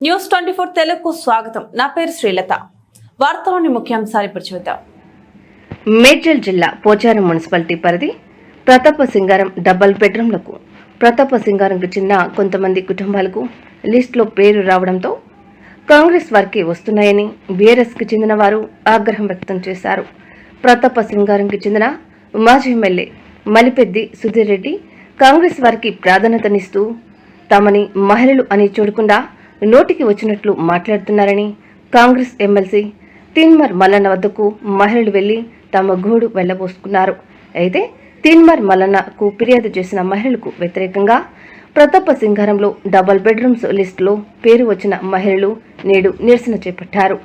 News twenty four తెలుగుకు స్వాగతం. నా పేరు శ్రీలత. వార్తలోని ముఖ్యాంశాలు ఇప్పుడు చూద్దాం. మేడ్చల్ జిల్లా పోచారం మున్సిపాలిటీ పరిధి ప్రతాప సింగారం డబల్ బెడ్రూమ్లకు ప్రతాప సింగారంకు చెందిన కొంతమంది కుటుంబాలకు లిస్టులో పేరు రావడంతో కాంగ్రెస్ వారికి వస్తున్నాయని బీఆర్ఎస్కి చెందిన వారు ఆగ్రహం వ్యక్తం చేశారు. ప్రతాప సింగారంకి చెందిన మాజీ ఎమ్మెల్యే మలిపెద్ది సుధీర్ రెడ్డి కాంగ్రెస్ వారికి ప్రాధాన్యతనిస్తూ తమని మహిళలు అని చూడకుండా నోటికి వచ్చినట్లు మాట్లాడుతున్నారని కాంగ్రెస్ ఎమ్మెల్సీ తీన్మర్ మల్లన్న వద్దకు మహిళలు వెళ్ళి తమ గోడు వెళ్ళబోసుకున్నారు అయితే తీన్మర్ మల్లన్నకు ఫిర్యాదు చేసిన మహిళలకు వ్యతిరేకంగా ప్రతాప సింగారంలో డబల్ బెడ్రూమ్స్ లిస్టులో పేరు వచ్చిన మహిళలు నేడు నిరసన చేపట్టారు.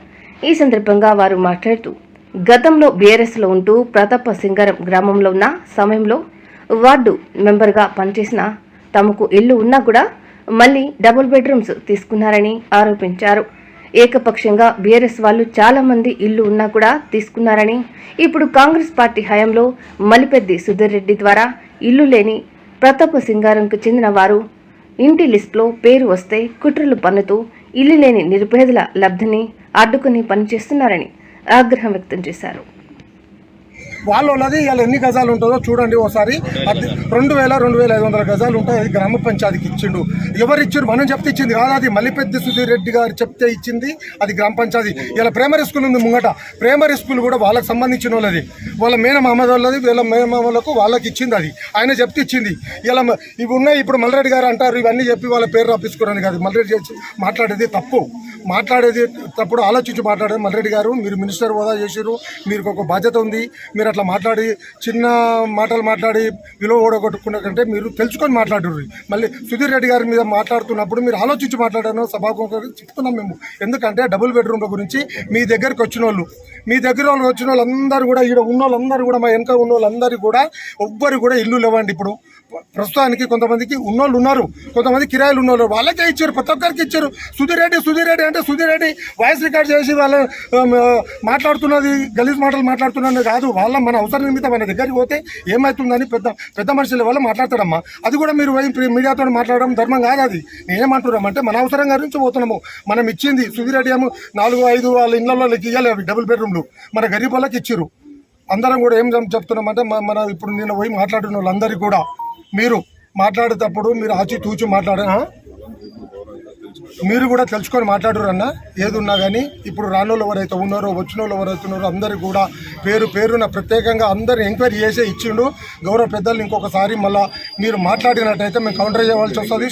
ఈ సందర్భంగా వారు మాట్లాడుతూ గతంలో బీఆర్ఎస్లో ఉంటూ ప్రతాప సింగారం గ్రామంలో ఉన్న సమయంలో వార్డు మెంబర్గా పనిచేసిన తమకు ఇల్లు ఉన్నా కూడా మళ్ళీ డబుల్ బెడ్రూమ్స్ తీసుకున్నారని ఆరోపించారు. ఏకపక్షంగా బీఆర్ఎస్ వాళ్ళు చాలా మంది ఇల్లు ఉన్నా కూడా తీసుకున్నారని ఇప్పుడు కాంగ్రెస్ పార్టీ హయాంలో మలిపెద్ది సుధీర్ రెడ్డి ద్వారా ఇల్లు లేని ప్రతాప సింగారంకు చెందిన వారు ఇంటి లిస్టులో పేరు వస్తే కుట్రలు పన్నుతూ ఇల్లు లేని నిరుపేదల లబ్ధిని అడ్డుకుని పనిచేస్తున్నారని ఆగ్రహం వ్యక్తం చేశారు. వాళ్ళు ఉన్నది ఇవాళ ఎన్ని గజాలు ఉంటుందో చూడండి ఒకసారి అది రెండు వేల రెండు వేల ఐదు వందల గజాలు ఉంటాయి. అది గ్రామ పంచాయతీకి ఇచ్చిండు. ఎవరు ఇచ్చారు మనం చెప్తే ఇచ్చింది కాదు. అది మల్లిపెద్ది సుధీర్ రెడ్డి గారు చెప్తే ఇచ్చింది. అది గ్రామ పంచాయతీ. ఇలా ప్రైమరీ స్కూల్ ఉంది ముంగట. ప్రైమరీ స్కూల్ కూడా వాళ్ళకి సంబంధించిన వాళ్ళది. వాళ్ళ మేనమామ వాళ్ళది వీళ్ళ మేనమామలకు వాళ్ళకి ఇచ్చింది అది. ఆయన చెప్తే ఇచ్చింది. ఇలా ఇవి ఉన్నాయి. ఇప్పుడు మల్రెడ్డి గారు అంటారు. ఇవన్నీ చెప్పి వాళ్ళ పేరు రాపించుకోవడానికి కాదు మల్రెడ్డి చేసి మాట్లాడేది తప్పు. మాట్లాడేది తప్పుడు ఆలోచించి మాట్లాడేది మల్రెడ్డి గారు. మీరు మినిస్టర్ హోదా చేశారు మీరు ఒక బాధ్యత ఉంది. మీరు అట్లా మాట్లాడి చిన్న మాటలు మాట్లాడి విలువ ఓడగొట్టుకున్న కంటే మీరు తెలుసుకొని మాట్లాడుర్రి. మళ్ళీ సుధీర్ రెడ్డి గారి మీద మాట్లాడుతున్నప్పుడు మీరు ఆలోచించి మాట్లాడాను సభాముఖంగా చెప్తున్నాం మేము. ఎందుకంటే డబుల్ బెడ్రూమ్ల గురించి మీ దగ్గరికి వచ్చిన వాళ్ళు మీ దగ్గర వాళ్ళు వచ్చిన వాళ్ళందరూ కూడా ఇక్కడ ఉన్న వాళ్ళందరూ కూడా మా వెనక ఉన్న వాళ్ళందరూ కూడా ఎవ్వరు కూడా ఇల్లు లేవండి ఇప్పుడు. ప్రస్తుతానికి కొంతమందికి ఉన్నోళ్ళు ఉన్నారు. కొంతమంది కిరాయిలు ఉన్నోళ్ళు. వాళ్ళకే ఇచ్చారు. ప్రతి ఒక్కరికి ఇచ్చారు. సుధీర్ రెడ్డి సుధీర్ రెడ్డి అంటే సుధీర్ రెడ్డి వాయిస్ రికార్డ్ చేసి వాళ్ళ మాట్లాడుతున్నది గలీజ్ మాటలు మాట్లాడుతున్నది కాదు. వాళ్ళ మన అవసరం నిమిత్తం మన దగ్గరికి పోతే ఏమవుతుందని పెద్ద పెద్ద మనుషుల వాళ్ళు మాట్లాడతాడమ్మా. అది కూడా మీరు మీడియాతో మాట్లాడడం ధర్మం కాదు అది. నేనేమంటున్నాం అంటే మన అవసరం గురించి పోతున్నాము. మనం ఇచ్చింది సుధీర్ రెడ్డి ఏమో నాలుగు ఐదు వాళ్ళ ఇళ్ళలోకి ఇవ్వాలి అవి డబుల్ బెడ్రూమ్లు. మన గరీబ్ వాళ్ళకి ఇచ్చారు అందరం కూడా ఏం చెప్తున్నామంటే మన ఇప్పుడు నేను పోయి మాట్లాడిన వాళ్ళందరికీ కూడా మీరు మాట్లాడేటప్పుడు మీరు ఆచితూచి మాట్లాడ మీరు కూడా తెలుసుకొని మాట్లాడరు అన్న ఏది ఉన్నా కానీ ఇప్పుడు రానోళ్ళు ఎవరైతే ఉన్నారో వచ్చిన వాళ్ళు ఎవరైతే ఉన్నారో అందరు కూడా పేరు పేరున ప్రత్యేకంగా అందరు ఎంక్వైరీ చేసే ఇచ్చిండు. గౌరవ పెద్దలు ఇంకొకసారి మళ్ళా మీరు మాట్లాడినట్టయితే మేము కౌంటర్ చేయవలసి వస్తుంది.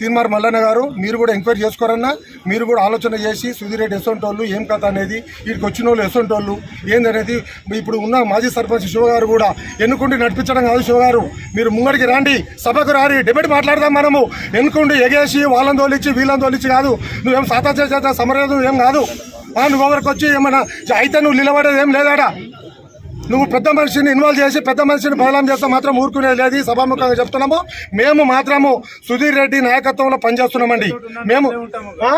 తీన్మార్ మల్లన్న గారు మీరు కూడా ఎంక్వైరీ చేసుకోరన్నా. మీరు కూడా ఆలోచన చేసి సుధీరెడ్డి ఎసొంటి ఏం కథ అనేది వీడికి వచ్చిన వాళ్ళు ఎసొంటి ఏందనేది ఇప్పుడు ఉన్న మాజీ సర్పంచ్ శివ గారు కూడా ఎన్నుకుండి నడిపించడం కాదు శివ గారు. మీరు ముంగడికి రండి సభకు రారి డిబేట్ మాట్లాడదాం మనము. ఎన్నుకుండి ఎగేసి వాళ్ళని తోలిచ్చి వీళ్ళని తోలిచ్చి కాదు. నువ్వేం సాతా చేత సమరేదు ఏం కాదు. నువ్వు ఎవరికి వచ్చి ఏమన్నా అయితే నువ్వు నిలబడేది ఏం లేదాడా? నువ్వు పెద్ద మనిషిని ఇన్వాల్వ్ చేసి పెద్ద మనిషిని బదలాం చేస్తే మాత్రం ఊరుకునేది లేదు. సభాముఖంగా చెప్తున్నాము. మేము మాత్రము సుధీర్ రెడ్డి నాయకత్వంలో పనిచేస్తున్నామండి. మేము ఆ?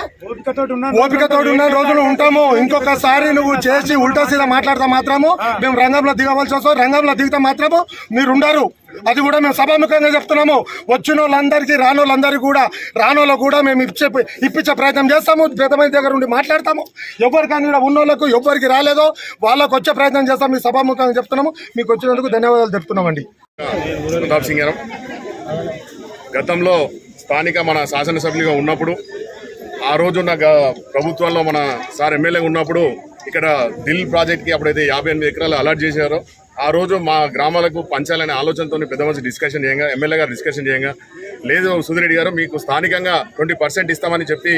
ఓపికతో ఉన్న రోజులు ఉంటాము. ఇంకొకసారి నువ్వు చేసి ఉల్టా సీదా మాట్లాడితే మాత్రము మేము రంగంలో దిగవలసి వస్తాం రంగంలో దిగితే మాత్రము మీరు ఉండరు అది కూడా మేము సభాముఖంగా చెప్తున్నాము. వచ్చిన వాళ్ళందరికీ రానోళ్ళందరికీ కూడా రానోళ్ళు కూడా మేము ఇచ్చే ఇప్పించే ప్రయత్నం చేస్తాము. పెద్దమంది దగ్గర ఉండి మాట్లాడతాము. ఎవరికైనా కూడా ఉన్నోళ్ళకు ఎవరికి రాలేదో వాళ్ళకు వచ్చే ప్రయత్నం చేస్తాం మీ సభాముఖంగా చెప్తున్నాము. మీకు వచ్చినందుకు ధన్యవాదాలు చెప్తున్నామండి ప్రతాప్ సింగ్ గారు గతంలో స్థానిక మన శాసనసభ్యులుగా ఉన్నప్పుడు ఆ రోజున్న గ- ప్రభుత్వంలో మన సార్ ఎమ్మెల్యేగా ఉన్నప్పుడు ఇక్కడ దిల్ ప్రాజెక్ట్కి అప్పుడైతే యాభై ఎనిమిది ఎకరాలు అలాట్ చేశారో ఆ రోజు మా గ్రామాలకు పంచాలనే ఆలోచనతో పెద్ద మంచి డిస్కషన్ చేయంగా ఎమ్మెల్యే గారు డిస్కషన్ చేయంగా. లేదు సుధిరెడ్డి గారు మీకు స్థానికంగా ట్వంటీ పర్సెంట్ ఇస్తామని చెప్పి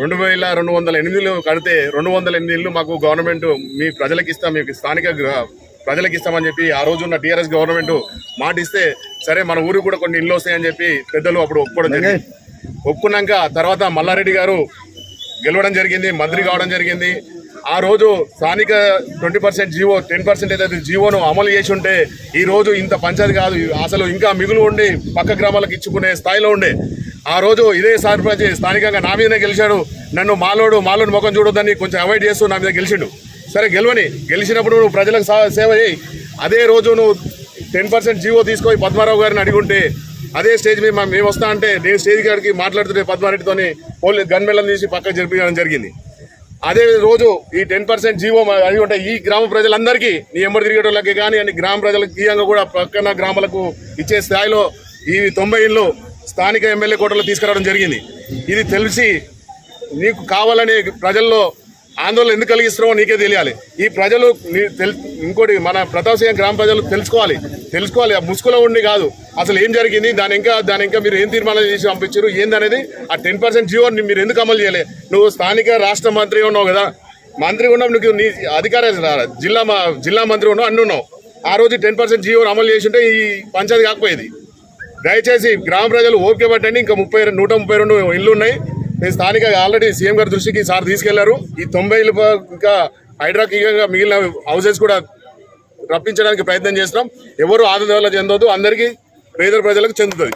రెండు వేల రెండు వందల ఎనిమిదిలు కడితే రెండు వందల ఎనిమిది ఇల్లు మాకు గవర్నమెంట్ మీ ప్రజలకు ఇస్తాం మీకు స్థానిక ప్రజలకు ఇస్తామని చెప్పి ఆ రోజు ఉన్న టీఆర్ఎస్ గవర్నమెంట్ మాట ఇస్తే సరే మన ఊరికి కూడా కొన్ని ఇల్లు వస్తాయని చెప్పి పెద్దలు అప్పుడు ఒప్పుకోవడం జరిగింది. ఒప్పుకున్నాక తర్వాత మల్లారెడ్డి గారు గెలవడం జరిగింది మంత్రి కావడం జరిగింది. ఆ రోజు స్థానిక twenty percent GO ten percent ఏదైతే జీవోను అమలు చేసి ఉంటే ఈ రోజు ఇంత పంచాయతీ కాదు. అసలు ఇంకా మిగులు ఉండి పక్క గ్రామాలకు ఇచ్చుకునే స్థాయిలో ఉండే. ఆ రోజు ఇదే సర్పంచ్ స్థానికంగా నా మీదనే గెలిచాడు. నన్ను మాలోడు మాలోడు ముఖం చూడొద్దని కొంచెం అవాయిడ్ చేస్తూ నా మీద గెలిచిండు. సరే గెలవని. గెలిచినప్పుడు నువ్వు ప్రజలకు సేవ చేయి. అదే రోజు నువ్వు టెన్ పర్సెంట్ జీవో తీసుకొని పద్మారావు గారిని అడిగుంటే అదే స్టేజ్ మీద మేము వస్తా అంటే నేను స్టేజ్ గారికి మాట్లాడుతుంటే పద్మారెడ్డితోని పోలీస్ గన్మెళ్ళని తీసి పక్కకు జరిపించడం జరిగింది. అదే రోజు ఈ టెన్ పర్సెంట్ జీవో అవి ఉంటాయి ఈ గ్రామ ప్రజలందరికీ నీ ఎంబడి తిరిగేటోళ్ళకి కానీ అన్ని గ్రామ ప్రజలకు తీయంగా కూడా పక్కన గ్రామాలకు ఇచ్చే స్థాయిలో ఈ తొంభై ఇళ్ళు స్థానిక ఎమ్మెల్యే కోటలో తీసుకురావడం జరిగింది. ఇది తెలిసి నీకు కావాలనే ప్రజల్లో ఆందోళన ఎందుకు కలిగిస్తున్నామో నీకే తెలియాలి. ఈ ప్రజలు తెల్- ఇంకోటి మన ప్రతాప్ గ్రామ ప్రజలు తెలుసుకోవాలి. తెలుసుకోవాలి. ఆ ముసుగులో ఉండి కాదు. అసలు ఏం జరిగింది? దాని ఇంకా దాని ఇంకా మీరు ఏం తీర్మానం చేసి పంపించారు? ఏందనేది? ఆ టెన్ పర్సెంట్ జీవో మీరు ఎందుకు అమలు చేయలే? నువ్వు స్థానిక రాష్ట్ర మంత్రి ఉన్నావు కదా. మంత్రి ఉన్నావు నీకు నీ అధికార జిల్లా మా- జిల్లా మంత్రి ఉన్నావు అన్ని ఉన్నావు. ఆ రోజు టెన్ పర్సెంట్ జీవో అమలు చేసి ఉంటే ఈ పంచాయతీ కాకపోయేది. దయచేసి గ్రామ ప్రజలు ఓపిక పట్టండి. ఇంకా ముప్పై నూట ముప్పై రెండు ఇళ్ళు ఉన్నాయి. నేను స్థానిక ఆల్రెడీ సీఎం గారి దృష్టికి సార్ తీసుకెళ్ళారు. ఈ తొంభై ఇంకా హైడ్రాకిగా మిగిలిన హౌసెస్ కూడా రప్పించడానికి ప్రయత్నం చేస్తున్నాం. ఎవరు ఆందోళన చెందొద్దు. అందరికీ పేద ప్రజలకు చెందుతుంది.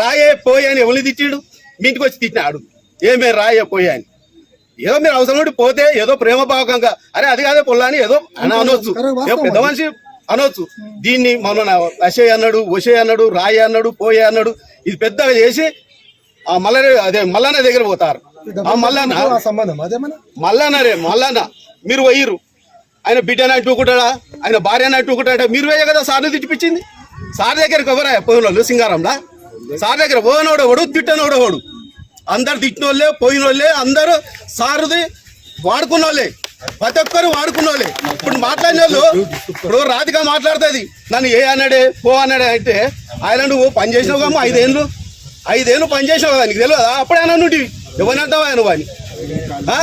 రాయే పోయి అని ఎవరిని తిట్టిడు? మీ ఇంటికి వచ్చి తిట్టినాడు ఏమే రాయే పోయి అని? ఏదో మీరు అవసరం పోతే ఏదో ప్రేమ భావకంగా అరే అది కాదే పొల్లా అని ఏదో అని అనొచ్చు. ఏదో పెద్ద మనిషి అనొచ్చు. దీన్ని మన అషయ్ అన్నాడు ఒషే అన్నాడు రాయి అన్నాడు పోయే అన్నాడు ఇది పెద్దగా చేసి ఆ మల్ల అదే మల్లన్న దగ్గర పోతారు. ఆ మల్లన్న సంబంధం అదేమన్నా మల్లన్న రే మల్లన్న మీరు పోయిర్రు. ఆయన బిడ్డని అంటుకుంటాడా ఆయన భార్యని అంటుకుంటాడా మీరు వేయ కదా సార్ని తిట్టిపించింది. సార్ దగ్గరికి ఎవరా? పోయిన వాళ్ళు సింగారంలా? సార్ దగ్గర పోయినోడు ఎవడు? తిట్టనోడు ఎవడు? అందరు తిట్టిన వాళ్ళే పోయిన వాళ్ళే అందరూ సారుది వాడుకున్న వాళ్ళే ప్రతి ఒక్కరు వాడుకున్న వాళ్ళే ఇప్పుడు మాట్లాడిన వాళ్ళు ఇప్పుడు రాధిక మాట్లాడుతుంది. నన్ను ఏ అన్నాడే పో అన్నాడే అంటే ఆయన నువ్వు పని చేసినావు కమ్మా ఐదేళ్ళు ఐదేళ్ళు పని చేసినావు కదా నీకు తెలియదా? అప్పుడే నుండి ఎవరిని అంటావా ఆయన ఆ?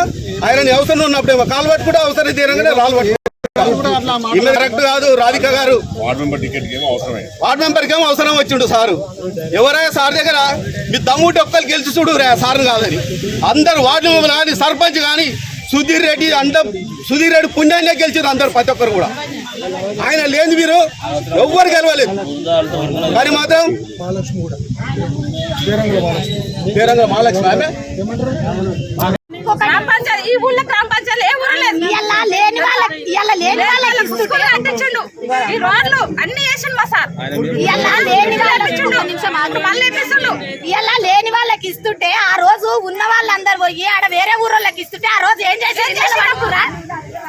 ఆయన అవసరం ఉన్నప్పుడేమో కాలు పట్టుకుంటే అవసరం తీరంగానే రాళ్ళు పట్టుకుంటారు ఈమె కరెక్ట్ కాదు Radhika garu. Ward member ticket ఏమో వార్డు మెంబర్కి ఏమో అవసరం వచ్చిండు సారు. ఎవరైనా సార్ దగ్గర మీ దమ్ముంటే ఒక్కరు గెలిచి చూడు రా సార్ కాదని. అందరు వార్డు మెంబర్ కానీ సర్పంచ్ కానీ సుధీర్ రెడ్డి అంత సుధీర్ రెడ్డి పుణ్యాన్నే గెలిచారు అందరు ప్రతి ఒక్కరు కూడా. ఆయన లేని మీరు ఎవ్వరు గెలవలేదు. కానీ మాత్రం తీరంగా మహాలక్ష్మి ఆమె? గ్రామ పంచాయతీ ఈ ఊళ్ళో గ్రామ పంచాయతీ ఏ ఊరు లేదు. ఇలా లేని కట్టించిండు. ఈ రోడ్లు అన్ని వేసిండు మా సార్. ఇలా లేని వాళ్ళకి మళ్ళీ ఇలా లేని ఇస్తుంటే ఆ రోజు ఉన్న వాళ్ళందరూ పోయి ఆడ వేరే ఊరోళ్ళకి ఇస్తుంటే ఆ రోజు ఏం చేశారు?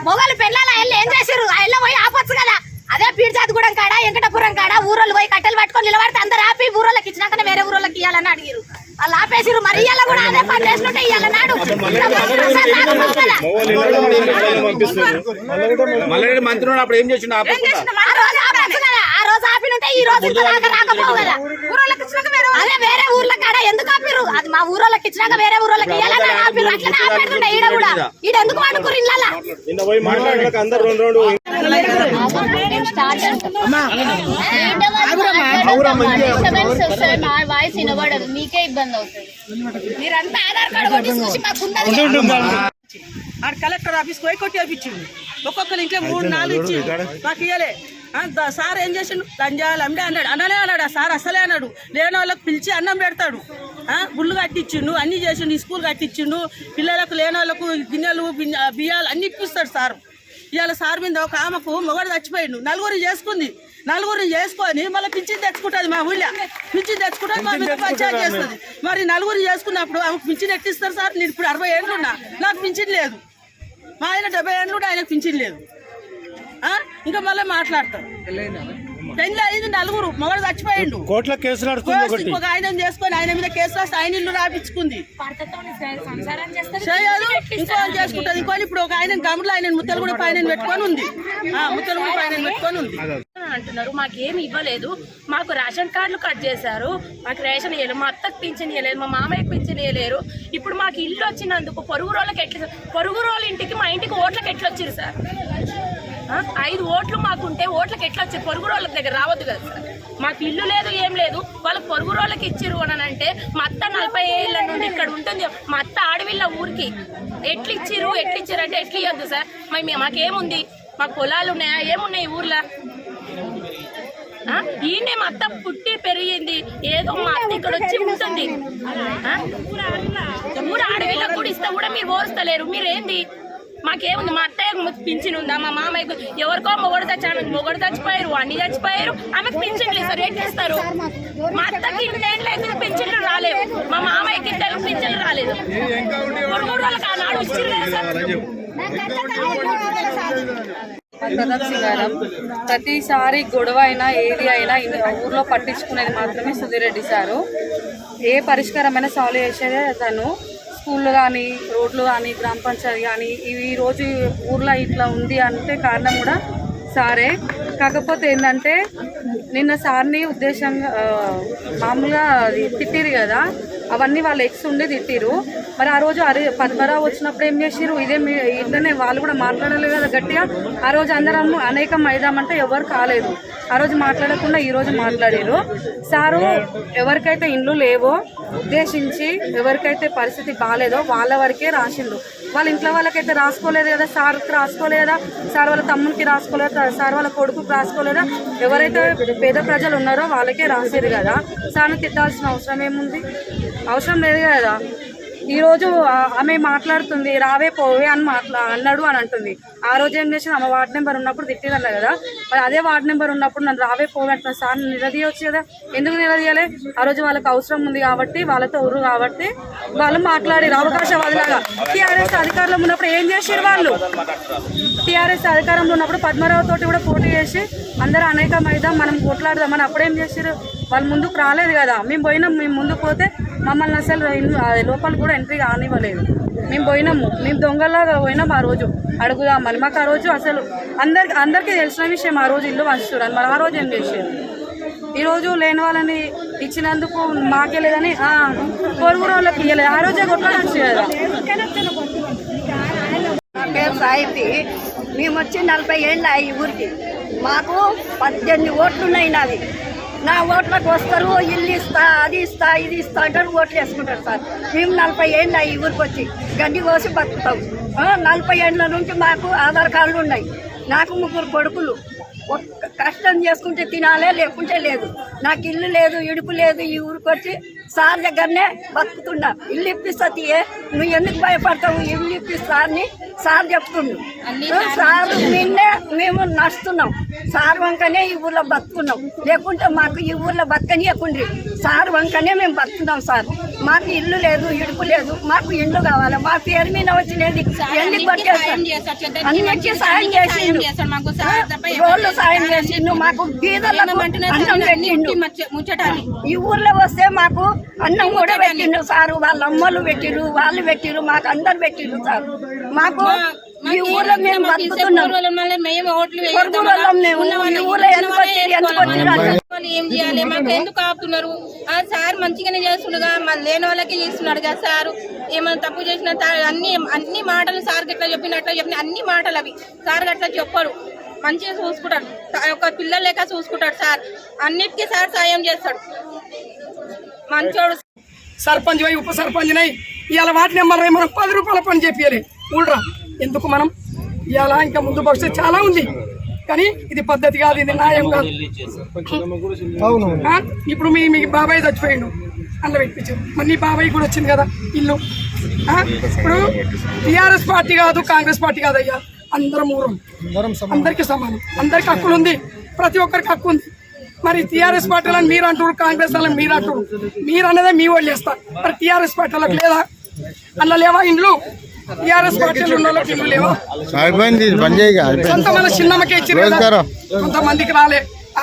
మొగలు పిల్లల ఏం చేశారు ఆయన పోయి ఆపొచ్చు కదా అదే పీర్జాతిగూడెం కాడ వెంకటపురం కాడ ఊరోళ్ళు పోయి కట్టెలు పట్టుకొని నిలబడితే అందరు ఆపి ఊరోళ్ళకి ఇచ్చినాకనే వేరే ఊరోళ్ళకి ఇవ్వాలని అడిగారు వాళ్ళు ఆపేసిరు మరి ఇవాళ కూడా అదే పని చేస్తుంటే ఇవాళ నాడు మంత్రి ఉన్నప్పుడు ఏం చేసిండు ఆపినుంటే ఈ రోజు దాకా రాకపోవు కదా. అదే వేరే ఊర్ల కాడ ఎందుకు ఆపిరు అది మా ఊరోళ్ళకి ఇచ్చినాక వేరే ఊరోళ్ళకి ఇవ్వాలని ఆపిరు అట్లనే ఆపేస్తుండే ఈడ కూడా. ఈడ ఎందుకు వాడుకురు ఇళ్ళ వాయిస్ వినబడదు. మీకే ఇబ్బంది అవుతుంది. మీరంతా ఆధార్ కార్డు కొట్టి చూసి మాకున్నది ఆడ కలెక్టర్ ఆఫీస్ పోయి కొట్టి ఒక్కొక్కరు ఇంట్లో మూడు నాలుగు ఇచ్చి మాకు ద- సార్ ఏం చేసిండు? దంజాలు అమ్మే అన్నాడు. అన్ననే అన్నాడు ఆ సార్ అసలే అన్నాడు. లేని వాళ్ళకి పిలిచి అన్నం పెడతాడు. గుళ్ళు కట్టించిండు అన్ని చేసిండు ఈ స్కూల్ కట్టించిండు. పిల్లలకు లేని వాళ్ళకు గిన్నెలు బియ్యాలు అన్ని ఇప్పిస్తాడు సార్. ఇవాళ సార్ మీద ఒక ఆమెకు మొగడు చచ్చిపోయిండు. నలుగురు చేసుకుంది. నలుగురిని చేసుకొని మళ్ళీ పింఛన్ తెచ్చుకుంటుంది మా ఊళ్ళో. పింఛన్ తెచ్చుకుంటుంది మా మీద పంచాయతీ చేస్తుంది. మరి నలుగురు చేసుకున్నప్పుడు ఆమెకు పింఛన్ ఎట్టిస్తారు సార్? నేను ఇప్పుడు అరవై ఏళ్ళు ఉన్నా. నాకు పింఛన్ లేదు. మా ఆయన డెబ్బై ఏళ్ళు ఆయనకు పింఛన్ లేదు? ఇంకా మళ్ళీ మాట్లాడతారు. పెళ్ళి అయింది నలుగురు మొగడు చచ్చిపోయిండు. కోట్ల కేసు కోసి ఒక ఆయన చేసుకొని ఆయన మీద కేసు రాస్తే ఆయన ఇల్లు రాపించుకుంది. చేయదు ఇంకో చేసుకుంటది ఇంకో ఇప్పుడు ఒక ఆయన గమలో ఆయన ముత్తలు కూడా పైన పెట్టుకొని ఉంది. ఆ, ముత్తలు కూడా పైన పెట్టుకొని ఉంది. అంటున్నారు మాకేమి ఇవ్వలేదు. మాకు రేషన్ కార్డులు కట్ చేశారు. మాకు రేషన్ ఇవ్వలేదు మా అత్తకు పింఛన్ ఇవ్వలేదు మా మామయ్యకి పింఛన్ ఇవ్వలేరు ఇప్పుడు మాకు ఇల్లు వచ్చినందుకు పొరుగు రోళ్ళకి ఎట్లా పొరుగు రోళ్ళ ఇంటికి మా ఇంటికి ఓట్లకి ఎట్లా వచ్చిరు సార్? ఐదు ఓట్లు మాకుంటే ఓట్లకి ఎట్లా వచ్చే? పొరుగు రోళ్ళ దగ్గర రావద్దు కదా సార్. మాకు ఇల్లు లేదు ఏం లేదు. వాళ్ళకి పొరుగు రోళ్ళకి ఇచ్చిరు అని అంటే మా అత్త నలభై ఏళ్ళ నుండి ఇక్కడ ఉంటుంది. మా అత్త ఆడవిళ్ళ ఊరికి ఎట్లు ఇచ్చిరు ఎట్లు ఇచ్చిరు అంటే ఎట్లు ఇవ్వద్దు సార్. మరి మాకేముంది? మాకు పొలాలు ఉన్నాయా? ఏమున్నాయి ఊర్లో? ఈయనే మా అత్త పుట్టి పెరిగింది. ఏదో మా అత్త ఇక్కడ వచ్చి ఉంటుంది. ఊరు ఆడవిళ్ళకు కూడా ఇస్తా కూడా మీరు ఓరుస్తలేరు మీరేంది? మాకేముంది? మా అత్తయ్య పింఛన్ ఉందా? మా మామయ్యకు ఎవరికో మొగడు తెచ్చాను. మొగడు చచ్చిపోయారు అన్ని చచ్చిపోయారు ఆమెకు పింఛన్లు ఇస్తారు ఏం ఇస్తారు మా అత్తకి ఇంటేళ్ళు అయితే పింఛన్లు రాలేవు మా మామయ్యకి ఇంటేళ్ళు పింఛన్లు రాలేదు. పొరుగురు వాళ్ళకి ఆనాడు వచ్చిర్రు సింగారం ప్రతిసారి గొడవ అయినా ఏది అయినా ఇన్- ఊర్లో పట్టించుకునేది మాత్రమే సుధీర్ రెడ్డి సారు. ఏ పరిష్కారమైనా సాల్వ్ చేసేదే తను. స్కూళ్ళు కానీ రోడ్లు కానీ గ్రామ పంచాయతీ కానీ ఇవి ఈ రోజు ఊర్లో ఇట్లా ఉంది అంటే కారణం కూడా సారే. కాకపోతే ఏంటంటే నిన్న సార్ని ఉద్దేశంగా మామూలుగా అది తిట్టిరు కదా. అవన్నీ వాళ్ళు ఎక్స్ ఉండి తిట్టిరు మరి ఆ రోజు అరే పద్మరావు వచ్చినప్పుడు ఏం చేసిరు ఇదే మీ ఇట్లనే వాళ్ళు కూడా మాట్లాడలేదు కదా గట్టిగా. ఆ రోజు అందరం అనేకం అయిదామంటే ఎవరు కాలేదు. ఆ రోజు మాట్లాడకుండా ఈ రోజు మాట్లాడారు సారు ఎవరికైతే ఇండ్లు లేవో ఉద్దేశించి ఎవరికైతే పరిస్థితి బాగాలేదో వాళ్ళ వరకే రాసిండు వాళ్ళ ఇంట్లో వాళ్ళకైతే రాసుకోలేదు కదా సార్కి రాసుకోలేదా సార్ వాళ్ళ తమ్మునికి రాసుకోలేదా సార్ వాళ్ళ కొడుకుకి రాసుకోలేదా ఎవరైతే పేద ప్రజలు ఉన్నారో వాళ్ళకే రాసేది కదా. సార్ని తిట్టాల్సిన అవసరం ఏముంది? అవసరం లేదు కదా. ఈరోజు ఆమె మాట్లాడుతుంది రావే పోవే అని మాట్లా అన్నాడు అని అంటుంది. ఆ రోజు ఏం చేసింది? ఆమె వార్డ్ నెంబర్ ఉన్నప్పుడు తిట్టేదన్న కదా. మరి అదే వార్డ్ నెంబర్ ఉన్నప్పుడు నన్ను రావే పోవే అంటున్నా సార్ నిలదీయొచ్చు కదా. ఎందుకు నిలదీయాలి? ఆ రోజు వాళ్ళకి అవసరం ఉంది కాబట్టి వాళ్ళతో ఉర్రు కాబట్టి వాళ్ళు మాట్లాడారు. అవకాశవాదిలాగా టీఆర్ఎస్ అధికారంలో ఉన్నప్పుడు ఏం చేసారు వాళ్ళు? టీఆర్ఎస్ అధికారంలో ఉన్నప్పుడు పద్మరావు తోటి కూడా పోటీ చేసి అందరూ అనేకమైదాం మనం కొట్లాడదామని అప్పుడేం చేశారు వాళ్ళు ముందుకు రాలేదు కదా. మేము పోయినాం మేము ముందుకు పోతే మమ్మల్ని అసలు లోపల కూడా ఎంట్రీ కానివ్వలేదు. మేము పోయినాము మేము దొంగలాగా పోయినాం ఆ రోజు. అడుగుదామని మాకు ఆ రోజు అసలు అందరికి అందరికీ తెలిసిన విషయం ఆ రోజు ఇల్లు పంచుతున్నారు మరి ఆ రోజు ఏం చేసేది ఈరోజు లేని వాళ్ళని ఇచ్చినందుకు మాకే లేదని ఆ, పొరుగు వాళ్ళకి ఇవ్వలేదు ఆ రోజే కొట్లాడచ్చు కదా. నా పేరు సాహితి. మేము వచ్చి నలభై ఏళ్ళు ఈ ఊరికి. మాకు పద్దెనిమిది ఓట్లు ఉన్నాయి నా ఓట్లకు వస్తారు ఇల్లు ఇస్తా అది ఇస్తా ఇది ఇస్తా అంటారు ఓట్లు వేసుకుంటారు సార్. మేము నలభై ఏళ్ళ ఈ ఊరికి వచ్చి గడ్డి కోసి బతుకుతాం. నలభై ఏళ్ళ నుంచి మాకు ఆధార్ కార్డులు ఉన్నాయి. నాకు ముగ్గురు కొడుకులు. ఒక్క కష్టం చేసుకుంటే తినాలే లేకుంటే లేదు. నాకు ఇల్లు లేదు ఇడుపు లేదు ఈ ఊరికి వచ్చి సార్ దగ్గరనే బతుకుతున్నా. ఇల్లు ఇప్పిస్తా తీయే నువ్వు ఎందుకు భయపడతావు? ఇల్లు ఇప్పిస్తా అని సార్ చెప్తుండు. సార్ నిన్నే మేము నడుస్తున్నాం. సార్ వంకనే ఈ ఊర్లో బతుకున్నాం. లేకుంటే మాకు ఈ ఊర్లో బతకనియకుండ్రి. సార్ వంకనే మేము బతుకున్నాం సార్. మాకు ఇల్లు లేదు ఇడుపు లేదు. మాకు ఇల్లు కావాలి? మా పేరు మీద వచ్చినది ఎందుకు అన్నిటికీ సాయం చేసిండు. రోడ్లు సాయం చేసిండు. మాకు అన్నం పెట్టిండు. ఈ ఊర్లో వస్తే మాకు అన్నం కూడా పెట్టిండు సారు. వాళ్ళ అమ్మలు పెట్టిరు వాళ్ళు పెట్టిరు మాకు అందరు పెట్టిరు సార్. మాకు ఈ ఊర్లో మేము బతుకుతున్నాం. మేము ఏం చేయాలి? మాకు ఎందుకు ఆపుతున్నారు? ఆ సార్ మంచిగానే చేస్తుండగా మళ్ళీ లేని వాళ్ళకి చేస్తున్నాడు కదా సార్. ఏమైనా తప్పు చేసిన అన్ని అన్ని మాటలు సార్ గట్లా చెప్పినట్లు చెప్పిన అన్ని మాటలు అవి. సార్ గట్లా చెప్పాడు. మంచిగా చూసుకుంటాడు. ఒక పిల్లలు లెక్క చూసుకుంటాడు సార్. అన్నిటికీ సార్ సాయం చేస్తాడు. మంచోడు సర్పంచ్ పోయి ఉప సర్పంచ్ నై. ఇవాళ వాటి నెంబర్ మనం పది రూపాయల పని చెప్పాలి ఊళ్ళరా ఎందుకు మనం ఇవాళ ఇంకా ముందు భవిష్యత్తు చాలా ఉంది. కానీ ఇది పద్ధతి కాదు ఇది న్యాయం కాదు? ఇప్పుడు మీ మీ బాబాయ్ చచ్చిపోయిండు. అందులో పెట్టించారు మరి నీ బాబాయ్ కూడా వచ్చింది కదా ఇల్లు? ఇప్పుడు టీఆర్ఎస్ పార్టీ కాదు కాంగ్రెస్ పార్టీ కాదు అయ్యా. అందరం ఊరం. అందరికీ సమానం. అందరికి హక్కులు ఉంది. ప్రతి ఒక్కరికి హక్కు ఉంది. మరి టీఆర్ఎస్ పార్టీ వాళ్ళని మీరు అంటారు కాంగ్రెస్ వాళ్ళని మీరు అంటారు మీరు అన్నదే మీ వాళ్ళు చేస్తారు. మరి టీఆర్ఎస్ పార్టీ వాళ్ళకి లేదా? అందులో లేవా ఇండ్లు? టీఆర్ఎస్ పార్టీలు ఉన్న వాళ్ళకి లేవా? కొంతమంది చిన్నమ్మకి ఇచ్చారు కదా. కొంతమందికి రాలే.